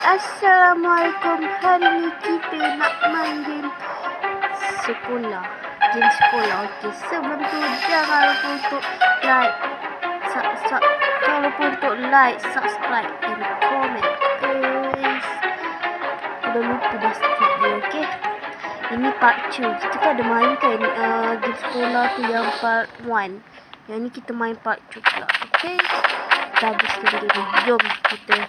Assalamualaikum. Hari ni kita nak main game Sekolah. Game sekolah Okey. Sebelum tu Jangan lupa untuk Like su su Jangan lupa untuk like Subscribe And comment. Guys Dah lupa dah skip dia Okay Ini part 2 Kita kan ada main kan uh, Game sekolah tu yang part 1 Yang ni kita main part 2 pula Okay Dah habis ni Jom kita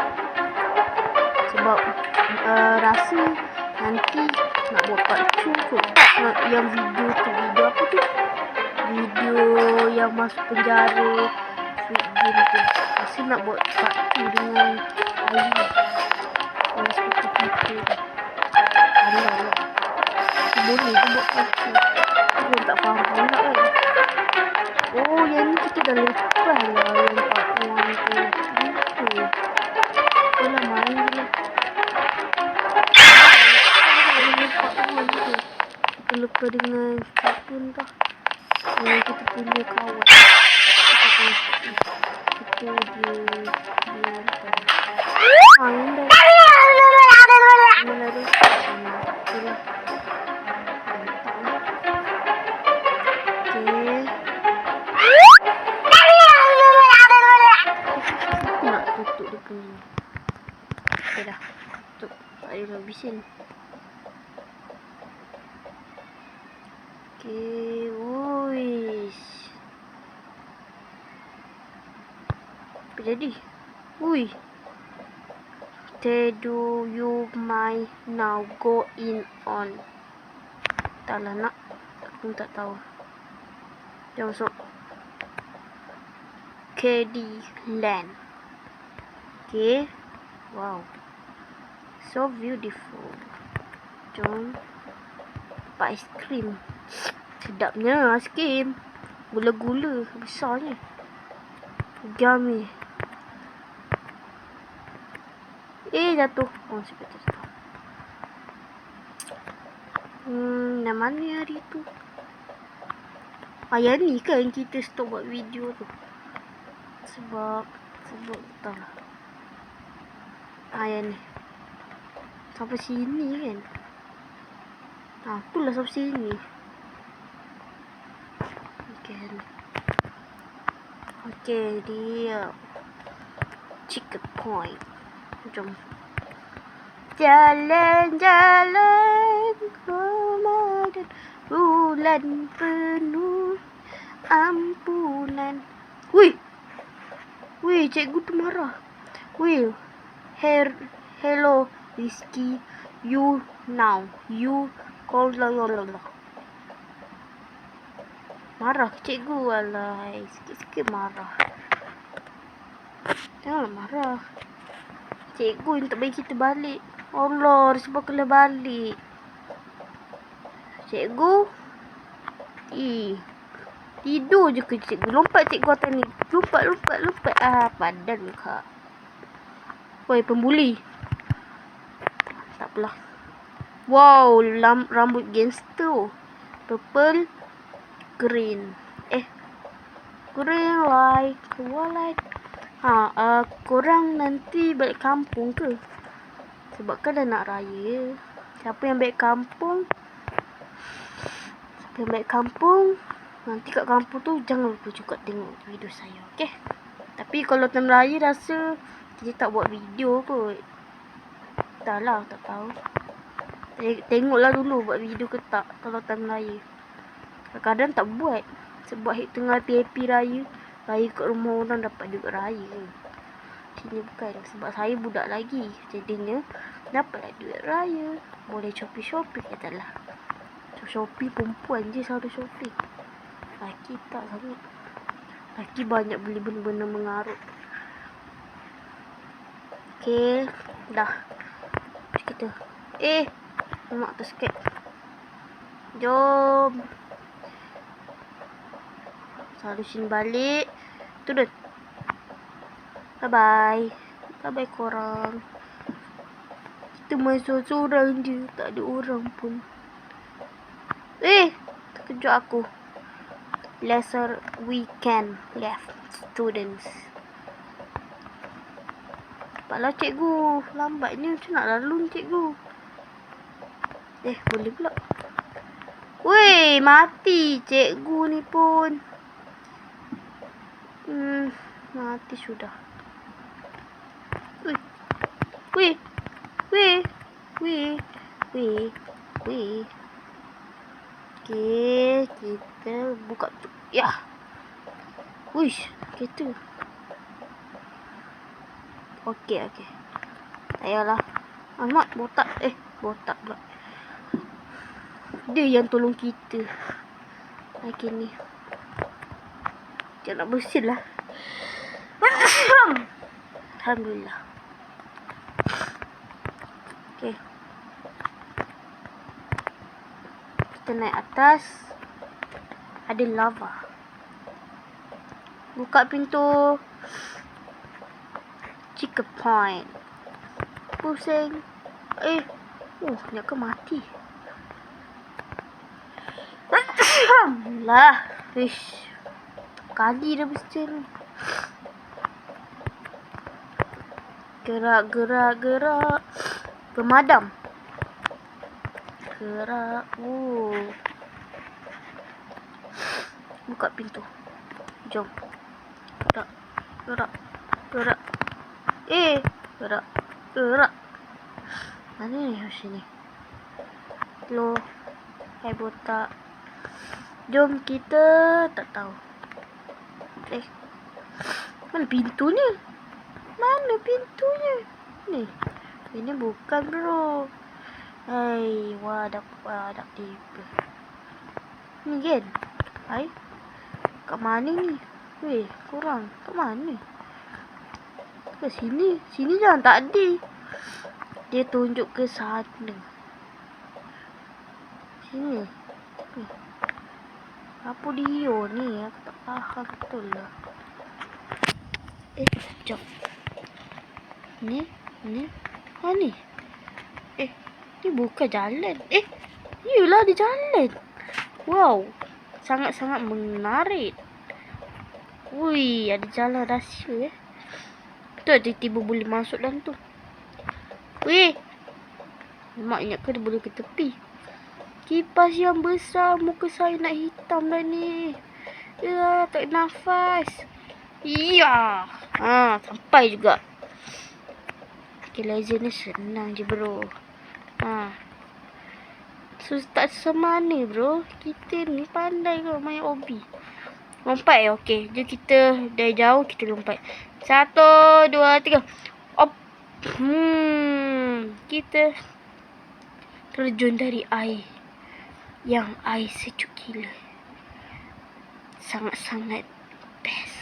yang video tu video apa tu? Video yang masuk penjara. Sweet tu rasa nak buat part 2 dengan Ali yang seperti kita tu alah. Lah boleh tu buat part 2 tu tak faham pula kan. Oh yang ni kita dah lepas lah yang part 1 tu dengan siapa entah Yang kita punya kawan Apa jadi? Ui. Tedu you my now go in on. Tak lah nak. Aku tak tahu. Jom masuk. KD Land. Okay. Wow. So beautiful. Jom. Dapat aiskrim. Sedapnya aiskrim. Gula-gula. Besarnya. Yummy. Eh, jatuh. Oh, sebab jatuh. Hmm, dah mana hari tu? Ayah ni kan kita stop buat video tu. Sebab, sebab tak lah. Ayah ni. Sampai sini kan. Ha, itulah sampai sini. Okay. Okay, dia. Chicken point. Jom. Jalan-jalan Ramadan Bulan penuh Ampunan Wih Wih, cikgu tu marah. Wih, her, hello, Rizky. You now. You call la la la la. Marah cikgu. Alay, sikit-sikit marah. Janganlah marah. Cikgu yang tak bagi kita balik. Allah, sebab kena balik. Cikgu. Ih. Tidur je ke cikgu. Lompat cikgu atas ni. Lompat, lompat, lompat. Ah, padan muka. Woi, pembuli. Tak apalah. Wow, lam, rambut gangster. Purple. Green. Eh. Green light. White. Ha, uh, korang nanti balik kampung ke? Sebab kan dah nak raya. Siapa yang balik kampung? Siapa yang balik kampung? Nanti kat kampung tu jangan lupa juga tengok video saya, okey? Tapi kalau time raya rasa kita tak buat video kot. Tak lah, tak tahu. Tengoklah dulu buat video ke tak kalau time raya. Kadang-kadang tak buat. Sebab tengah happy raya. Raya kat rumah orang dapat juga raya. Sini bukan. Sebab saya budak lagi. Jadinya dapatlah duit raya. Boleh shopping-shopping. Katalah. Shopee perempuan je selalu shopping. Laki tak sangat. Laki banyak beli benda-benda mengarut. Okay. Dah. kita. Eh, mak tersikit. Jom. Selalu sini balik. Turun. Bye-bye. Bye-bye korang. Kita main seorang-seorang je. Tak ada orang pun. Eh, terkejut aku. Lesser weekend left students. Cepatlah cikgu. Lambatnya macam nak lalu ni cikgu. Eh, boleh pula. Weh, mati cikgu ni pun. Mati sudah. Weh. Weh. Weh. Weh. Weh. Weh. Okey, kita buka tu. Ya. Wish, kereta. Okey. Tak payahlah. Amat botak. Eh, botak pula. Dia yang tolong kita. Okey ni. Jangan nak bersin lah. Alhamdulillah. Okey. Kita naik atas. Ada lava. Buka pintu. Chicken point. Pusing. Eh. Oh, nak ke mati. Alhamdulillah. Wish. Kali dah bersin. Gerak, gerak, gerak. Pemadam. Gerak. Oh. Buka pintu. Jom. Gerak. Gerak. Gerak. Eh. Gerak. Gerak. Mana ni macam ni? Lo. Hai botak. Jom kita tak tahu. Eh. Mana pintu ni? Mana pintunya? Ni. Ini bukan bro. Hai, wadak wadak tiba. Ni kan? Hai. Kat mana ni? Weh, kurang. Kat mana? Ke sini. Sini jangan tak ada. Dia tunjuk ke sana. Sini. Ni. Apa dia ni? Aku tak faham betul lah. Eh, jom. Ni, ni. Ha ni. Eh, ni bukan jalan. Eh, iyalah di jalan. Wow. Sangat-sangat menarik. Wui, ada jalan rahsia eh. Betul tiba-tiba boleh masuk dalam tu. Weh. Mak ingat ke dia boleh ke tepi. Kipas yang besar muka saya nak hitam dah ni. Ya, tak nafas. Iya. Ha, sampai juga. Okay, laser ni senang je bro. Ha. So, tak semana bro. Kita ni pandai kau main obi. Lompat ya? Okey. Jom kita dari jauh kita lompat. Satu, dua, tiga. Op. Hmm. Kita terjun dari air. Yang air sejuk gila. Sangat-sangat best.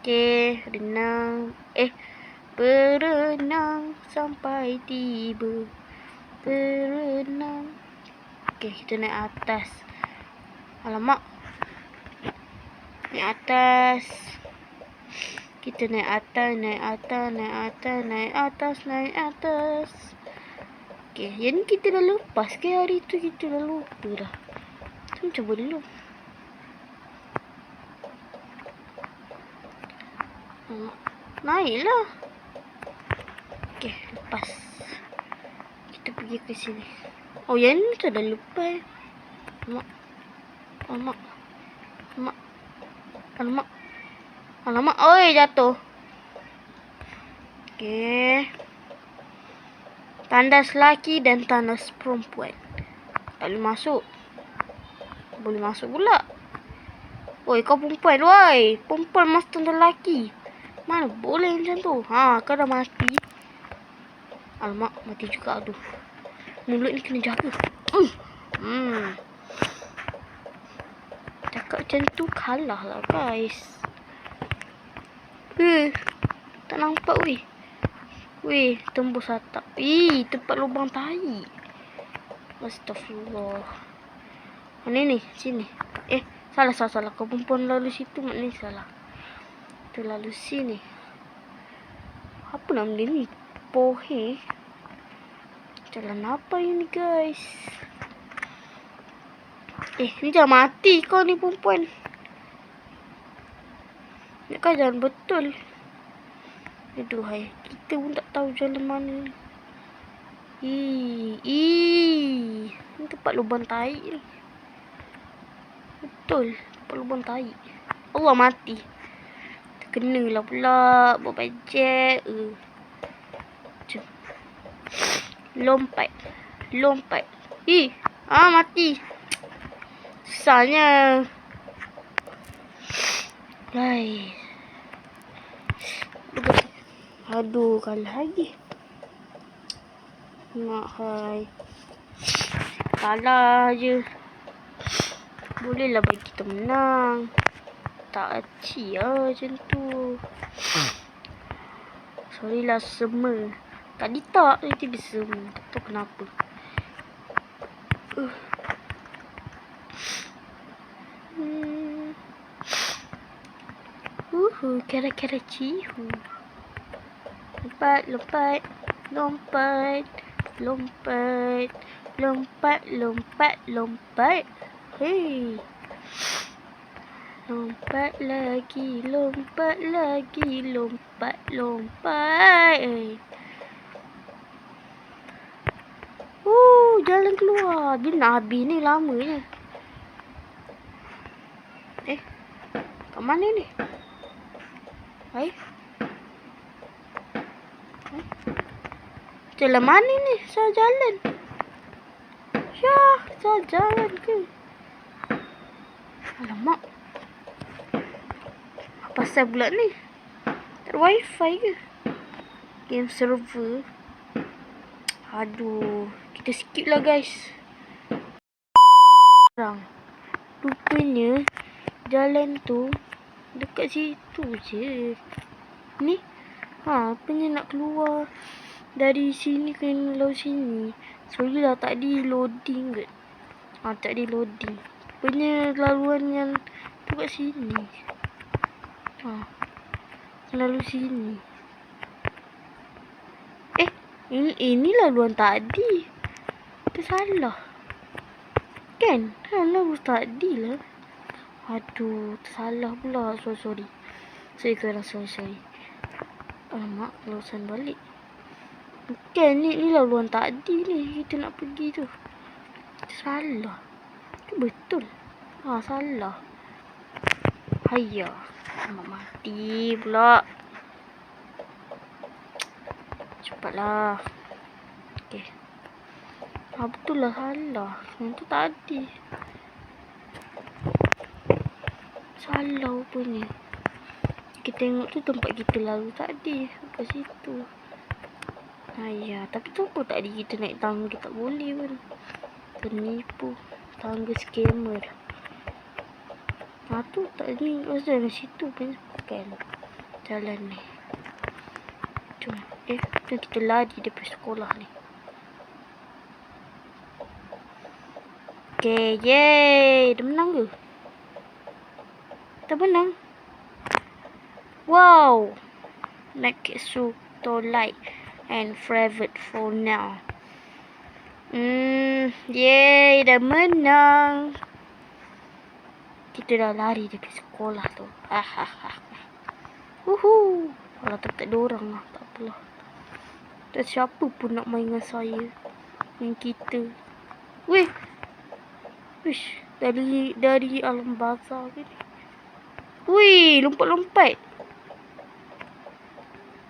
Okey. Renang. Eh. Berenang sampai tiba. Berenang. Okey, kita naik atas. Alamak. Naik atas. Kita naik atas, naik atas, naik atas, naik atas, naik atas. Okey, yang ni kita dah lepas ke hari tu kita dah lupa dah. Kita macam dulu. Hmm. Naiklah. Okey, lepas. Kita pergi ke sini. Oh, yang ni tu dah lupa. Eh. Mak. Alamak. Alamak. Alamak. Alamak. Oi, jatuh. Okey. Tandas laki dan tandas perempuan. Tak boleh masuk. Boleh masuk pula. Oi, kau perempuan, woi. Perempuan masuk tandas laki. Mana boleh macam tu? Ha, kau dah mati. Alamak, mati juga aduh. Mulut ni kena jaga. Uh. Hmm. Cakap macam tu kalah lah guys. Eh, tak nampak weh. Weh, tembus atap. Ih, tempat lubang tai. Astagfirullah. Mana ni? Sini. Eh, salah, salah, salah. Kau perempuan lalu situ, mak ni salah. Tu lalu sini. Apa nama dia ni? Pohe. Jalan apa ini, guys? Eh, ni jangan mati kau ni perempuan. Ni kan jalan betul. Aduhai, kita pun tak tahu jalan mana ni. Ih, ih. Ni tempat lubang tai ni. Betul, tempat lubang tai. Allah mati. Terkenalah pula buat bajet. Uh. Lompat. Lompat. Ih, ah mati. Susahnya. Guys. Aduh, kalah lagi. Nak hai. Kalah je. Bolehlah bagi kita menang. Tak aci lah macam tu. Sorry lah semua. Tadi tak, tadi bisa semua. Tak tahu kenapa. Uh. Hmm. Uhu, kera-kera cihu lompat, lompat, lompat, lompat, lompat, lompat, lompat. Hei. Lompat lagi, lompat lagi, lompat, lompat. Hey. Uh, jalan keluar. Dia nak habis ni lamanya. Eh, kat mana ni? Hai. Jalan mana ni? Saya jalan. Ya, saya jalan ke? Alamak. Apa saya pula ni? Tak wifi ke? Game server. Aduh. Kita skip lah guys. Sekarang. Rupanya. Jalan tu. Dekat situ je. Ni. Ha, apanya nak keluar dari sini ke laut sini. Sorry lah tak di loading ke. Ha, tak di loading. Punya laluan yang tu kat sini. Ha. Lalu sini. Ini, ini laluan tadi. Itu salah. Kan? Ha, lalu tadi lah. Aduh, tersalah pula. Sorry, sorry. Sorry, sorry, sorry. sorry. Alamak, lalusan balik. Bukan ni, ni laluan tadi ni kita nak pergi tu. Salah. Itu betul. Ha, salah. Hayya. Mak mati pula. Cepatlah. Okey. Ha, betul lah salah. Yang tu tadi. Salah punya. Kita tengok tu tempat kita lalu tadi. Kat situ. Ayah, tapi tu apa tadi kita naik tangga tak boleh pun. Penipu. Tangga scammer. Ha tu tak ni. Masa situ pun kan. Jalan ni. Eh, jom kita lari daripada sekolah ni. Okay, yay. Dah menang ke? Kita menang. Wow. Neketsu to light and private for now. Hmm, yay, dah menang. Kita dah lari dari sekolah tu. Hahaha. Uhu. Kalau tak ada orang lah, tak apalah. Tak siapa pun nak main dengan saya. Dengan kita. Weh. Wish, dari dari alam bazar ke ni. Wih, lompat-lompat.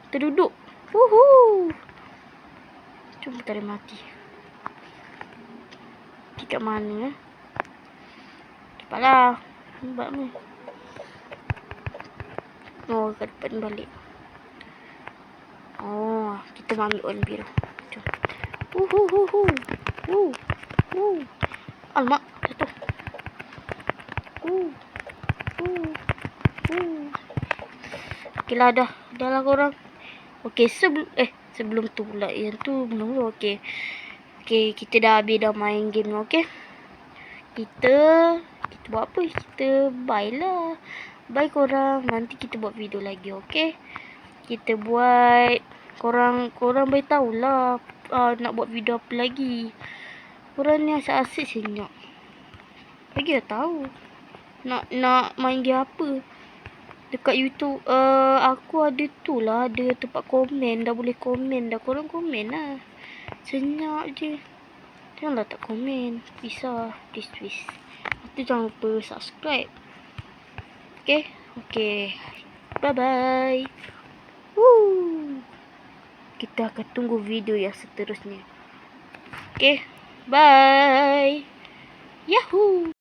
Terduduk. Woohoo! Cuma kita ada mati. Kat mana eh? Cepatlah. Nampak ni. Oh, ke depan balik. Oh, kita ambil on biru. Jom. Woohoo! Woo! Woo! Alamak, jatuh. Woo! Woo! Woo! Okeylah dah. Dah lah korang. Okey, sebelum eh Sebelum tu pula. Yang tu belum. Okey. Okey, kita dah habis dah main game ni. Okey. Kita kita buat apa? Kita bye lah. Bye korang. Nanti kita buat video lagi. Okey. Kita buat korang korang beritahu lah uh, nak buat video apa lagi. Korang ni asyik-asyik senyap. Bagi dah tahu. Nak nak main game apa. Dekat YouTube uh, aku ada tu lah. Ada tempat komen. Dah boleh komen dah. Korang komen lah. Senyap je. Janganlah tak komen. Please, please. Lepas tu jangan lupa subscribe. Okay? Okay. Bye-bye. Woo. Kita akan tunggu video yang seterusnya. Okay. Bye. Yahoo.